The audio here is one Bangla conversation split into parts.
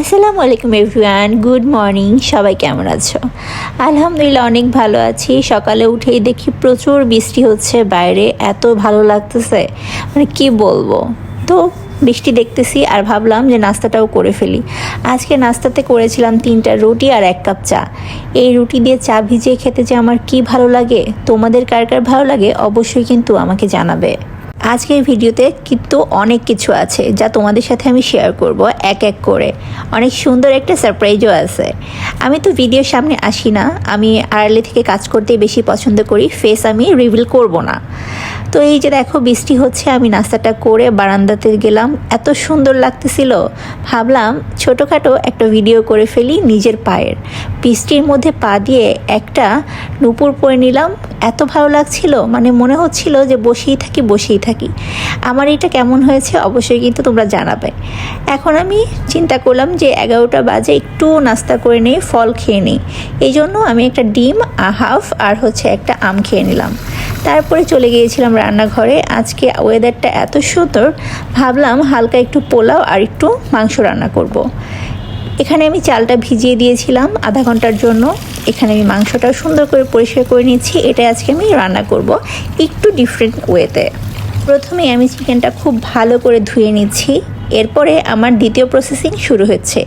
আসসালামু আলাইকুম এভরিওয়ান, গুড মর্নিং, সবাই কেমন আছো? আলহামদুলিল্লাহ, অনেক ভালো আছি। সকালে উঠেই দেখি প্রচুর বৃষ্টি হচ্ছে বাইরে, এত ভালো লাগতেছে। মানে কি বলব? তো বৃষ্টি দেখতেছি আর ভাবলাম যে নাস্তাটাও করে ফেলি। আজকে নাস্তাতে করেছিলাম তিনটা রুটি আর এক কাপ চা। এই রুটি দিয়ে চা ভিজিয়ে খেতে যে আমার কি ভালো লাগে, তোমাদের কার কার ভালো লাগে, অবশ্যই কিন্তু আমাকে জানাবে। আজকের ভিডিওতে কিন্তু অনেক কিছু আছে যা তোমাদের সাথে আমি শেয়ার করব এক এক করে। অনেক সুন্দর একটা সারপ্রাইজও আছে। আমি তো ভিডিওর সামনে আসি না। আমি আড়ালে থেকে কাজ করতে বেশি পছন্দ করি ফেস আমি রিভিল করব না। তো এই যে দেখো, বৃষ্টি হচ্ছে, আমি নাস্তাটা করে বারান্দাতে গেলাম। এত সুন্দর লাগতেছিল। ভাবলাম ছোটোখাটো একটা ভিডিও করে ফেলি নিজের পায়ের। বৃষ্টির মধ্যে পা দিয়ে একটা নুপুর পরে নিলাম। এত ভালো লাগছিল মানে মনে হচ্ছিল যে বসেই থাকি বসেই থাকি। আমার এটা কেমন হয়েছে অবশ্যই কিন্তু তোমরা জানাবে। এখন আমি চিন্তা করলাম যে এগারোটা বাজে একটু নাস্তা করে নিই ফল খেয়ে নিই। এই জন্য আমি একটা ডিম হাফ, আর হচ্ছে একটা আম খেয়ে নিলাম। তারপরে চলে গিয়েছিলাম রান্নাঘরে। আজকে ওয়েদারটা এত সুন্দর, ভাবলাম হালকা একটু পোলাও আর একটু মাংস রান্না করব। এখানে আমি চালটা ভিজিয়ে দিয়েছিলাম আধা ঘণ্টার জন্য। এখানে আমি মাংসটাও সুন্দর করে পরিষ্কার করে নিচ্ছি এটা আজকে আমি রান্না করব একটু ডিফারেন্ট ওয়েতে প্রথমে আমি চিকেনটা খুব ভালো করে ধুয়ে নিচ্ছি। এরপরে আমার দ্বিতীয় প্রসেসিং শুরু হচ্ছে।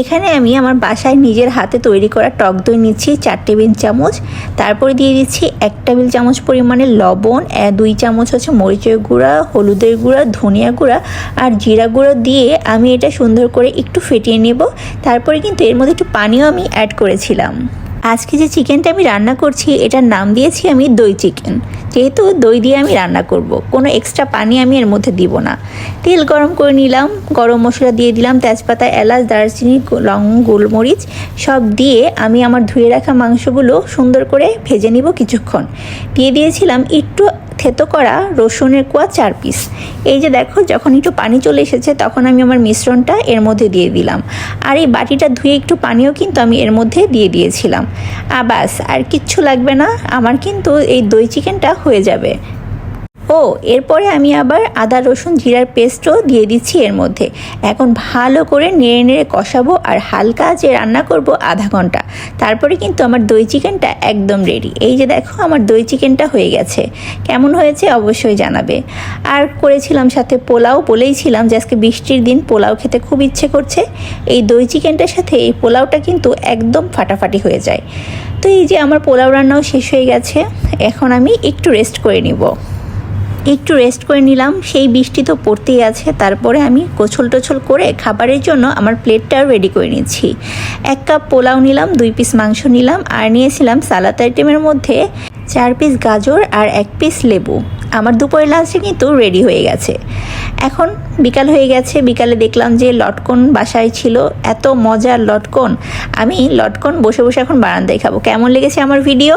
এখানে আমি আমার বাসায় নিজের হাতে তৈরি করা টক দই নিচ্ছি, চার টেবিল চামচ। তারপরে দিয়ে দিচ্ছি এক টেবিল চামচ পরিমাণে লবণ দুই চামচ হচ্ছে মরিচের গুঁড়া, হলুদের গুঁড়া, ধনিয়া গুঁড়া আর জিরা গুঁড়ো দিয়ে আমি এটা সুন্দর করে একটু ফেটিয়ে নেব। তারপরে কিন্তু এর মধ্যে একটু পানিও আমি অ্যাড করেছিলাম। আজকে যে চিকেনটা আমি রান্না করছি, এটার নাম দিয়েছি আমি দই চিকেন। যেহেতু দই দিয়ে আমি রান্না করব, কোনো এক্সট্রা পানি আমি এর মধ্যে দিব না। তেল গরম করে নিলাম, গরম মশলা দিয়ে দিলাম, তেজপাতা, এলাচ, দারচিনি, লং, গোলমরিচ, সব দিয়ে আমি আমার ধুয়ে রাখা মাংসগুলো সুন্দর করে ভেজে নিব কিছুক্ষণ। দিয়ে দিয়েছিলাম একটু থেতো করা রসুনের কোয়া চার পিস। এই যে দেখো, যখন একটু পানি চলে এসেছে, তখন আমি আমার মিশ্রণটা এর মধ্যে দিয়ে দিলাম। আর এই বাটিটা ধুয়ে একটু পানিও কিন্তু আমি এর মধ্যে দিয়ে দিয়েছিলাম। আর বাস আর কিচ্ছু লাগবে না। আমার কিন্তু এই দই চিকেনটা হয়ে যাবে। ও, এরপরে আমি আবার আদা, রসুন, জিরার পেস্টও দিয়ে দিচ্ছি এর মধ্যে। এখন ভালো করে নেড়ে নেড়ে কষাবো আর হালকা যে রান্না করব আধা ঘণ্টা। তারপরে কিন্তু আমার দই চিকেনটা একদম রেডি এই যে দেখো আমার দই চিকেনটা হয়ে গেছে। কেমন হয়েছে অবশ্যই জানাবে। আর করেছিলাম সাথে পোলাও বলেইছিলাম যে আজকে বৃষ্টির দিন পোলাও খেতে খুব ইচ্ছে করছে। এই দই চিকেনটার সাথে এই পোলাওটা কিন্তু একদম ফাটাফাটি হয়ে যায়। তো এই যে আমার পোলাও রান্নাও শেষ হয়ে গেছে। এখন আমি একটু রেস্ট করে নিব। একটু রেস্ট করে নিলাম। সেই বৃষ্টি তো পড়তেই আছে। তারপরে আমি গোছল টোছল করে খাবারের জন্য আমার প্লেটটাও রেডি করে নিচ্ছি। এক কাপ পোলাও নিলাম, দুই পিস মাংস নিলাম আর নিয়েছিলাম সালাদ আইটেমের মধ্যে চার পিস গাজর আর এক পিস লেবু। আমার দুপুরের লাঞ্চে কিন্তু রেডি হয়ে গেছে। এখন বিকাল হয়ে গেছে। বিকালে দেখলাম যে লটকন বাসায় ছিল। এত মজার লটকন। আমি লটকন বসে বসে এখন বারান্দায় খাব। কেমন লেগেছে আমার ভিডিও